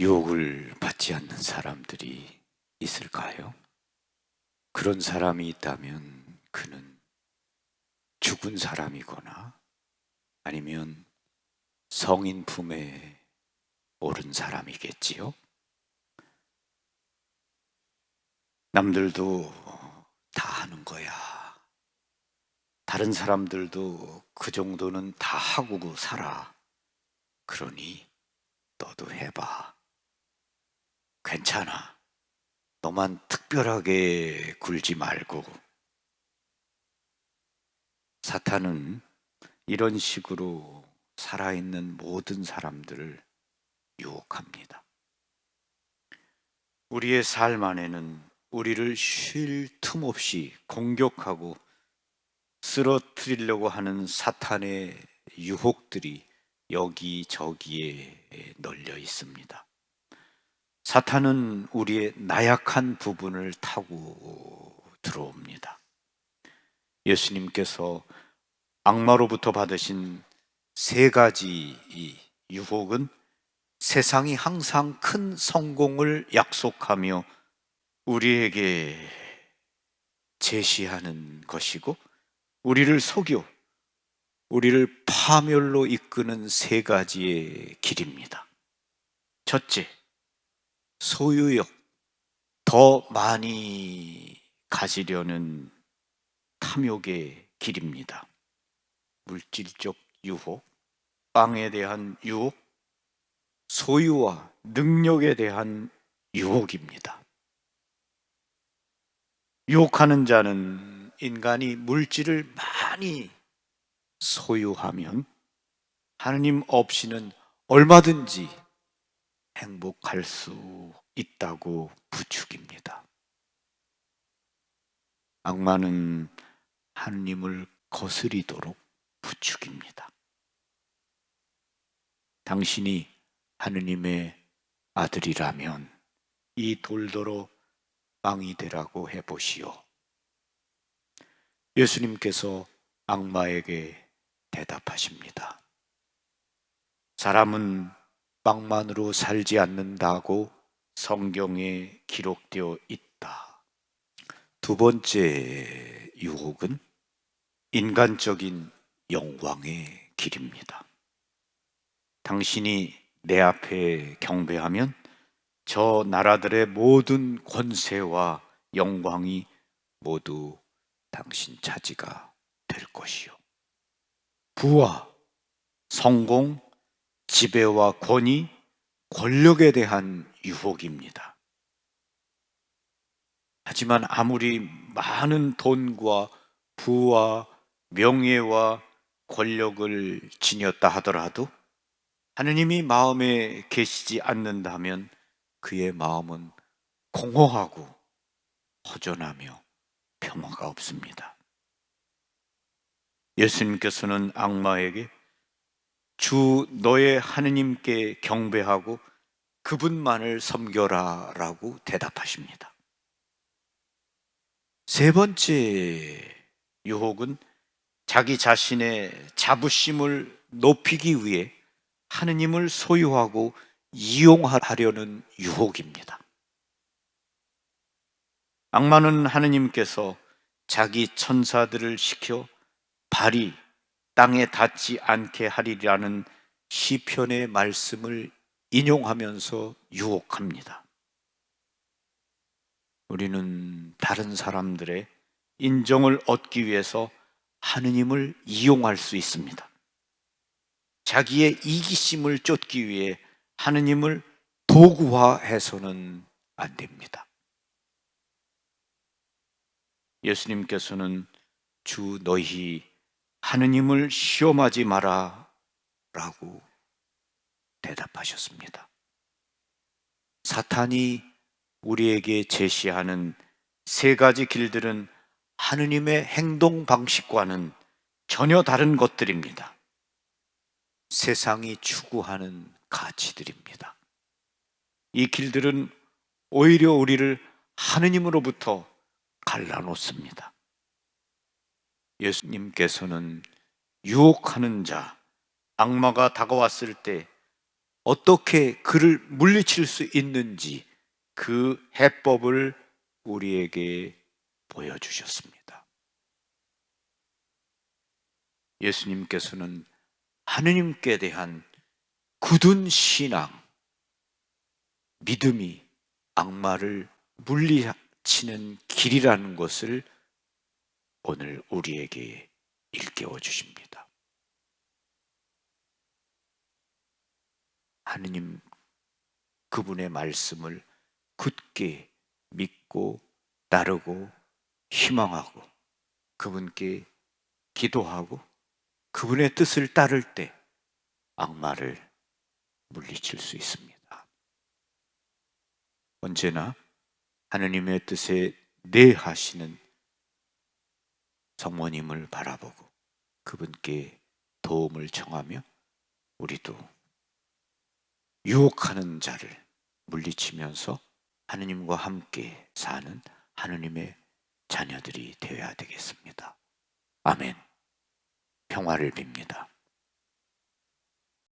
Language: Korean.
유혹을 받지 않는 사람들이 있을까요? 그런 사람이 있다면 그는 죽은 사람이거나 아니면 성인 품에 오른 사람이겠지요. 남들도 다 하는 거야. 다른 사람들도 그 정도는 다 하고 살아. 그러니 너도 해봐. 괜찮아. 너만 특별하게 굴지 말고. 사탄은 이런 식으로 살아있는 모든 사람들을 유혹합니다. 우리의 삶 안에는 우리를 쉴 틈 없이 공격하고 쓰러뜨리려고 하는 사탄의 유혹들이 여기저기에 널려 있습니다. 사탄은 우리의 나약한 부분을 타고 들어옵니다. 예수님께서 악마로부터 받으신 세 가지 이 유혹은 세상이 항상 큰 성공을 약속하며 우리에게 제시하는 것이고 우리를 속여 우리를 파멸로 이끄는 세 가지의 길입니다. 첫째, 소유욕, 더 많이 가지려는 탐욕의 길입니다. 물질적 유혹, 빵에 대한 유혹, 소유와 능력에 대한 유혹입니다. 유혹하는 자는 인간이 물질을 많이 소유하면 하느님 없이는 얼마든지 행복할 수 있다고 부추깁니다. 악마는 하느님을 거스리도록 부추깁니다. 당신이 하느님의 아들이라면 이 돌도로 빵이 되라고 해보시오. 예수님께서 악마에게 대답하십니다. 사람은 빵만으로 살지 않는다고 성경에 기록되어 있다. 두 번째 유혹은 인간적인 영광의 길입니다. 당신이 내 앞에 경배하면 저 나라들의 모든 권세와 영광이 모두 당신 차지가 될 것이요. 부와 성공, 지배와 권위, 권력에 대한 유혹입니다. 하지만 아무리 많은 돈과 부와 명예와 권력을 지녔다 하더라도 하느님이 마음에 계시지 않는다면 그의 마음은 공허하고 허전하며 평화가 없습니다. 예수님께서는 악마에게 주 너의 하느님께 경배하고 그분만을 섬겨라 라고 대답하십니다. 세 번째 유혹은 자기 자신의 자부심을 높이기 위해 하느님을 소유하고 이용하려는 유혹입니다. 악마는 하느님께서 자기 천사들을 시켜 발이 땅에 닿지 않게 하리라는 시편의 말씀을 인용하면서 유혹합니다. 우리는 다른 사람들의 인정을 얻기 위해서 하느님을 이용할 수 있습니다. 자기의 이기심을 쫓기 위해 하느님을 도구화해서는 안 됩니다. 예수님께서는 주 너희 하느님을 시험하지 마라 라고 대답하셨습니다. 사탄이 우리에게 제시하는 세 가지 길들은 하느님의 행동 방식과는 전혀 다른 것들입니다. 세상이 추구하는 가치들입니다. 이 길들은 오히려 우리를 하느님으로부터 갈라놓습니다. 예수님께서는 유혹하는 자, 악마가 다가왔을 때 어떻게 그를 물리칠 수 있는지 그 해법을 우리에게 보여주셨습니다. 예수님께서는 하느님께 대한 굳은 신앙, 믿음이 악마를 물리치는 길이라는 것을 오늘 우리에게 일깨워 주십니다. 하느님 그분의 말씀을 굳게 믿고 따르고 희망하고 그분께 기도하고 그분의 뜻을 따를 때 악마를 물리칠 수 있습니다. 언제나 하느님의 뜻에 내 하시는 성모님을 바라보고 그분께 도움을 청하며 우리도 유혹하는 자를 물리치면서 하느님과 함께 사는 하느님의 자녀들이 되어야 되겠습니다. 아멘. 평화를 빕니다.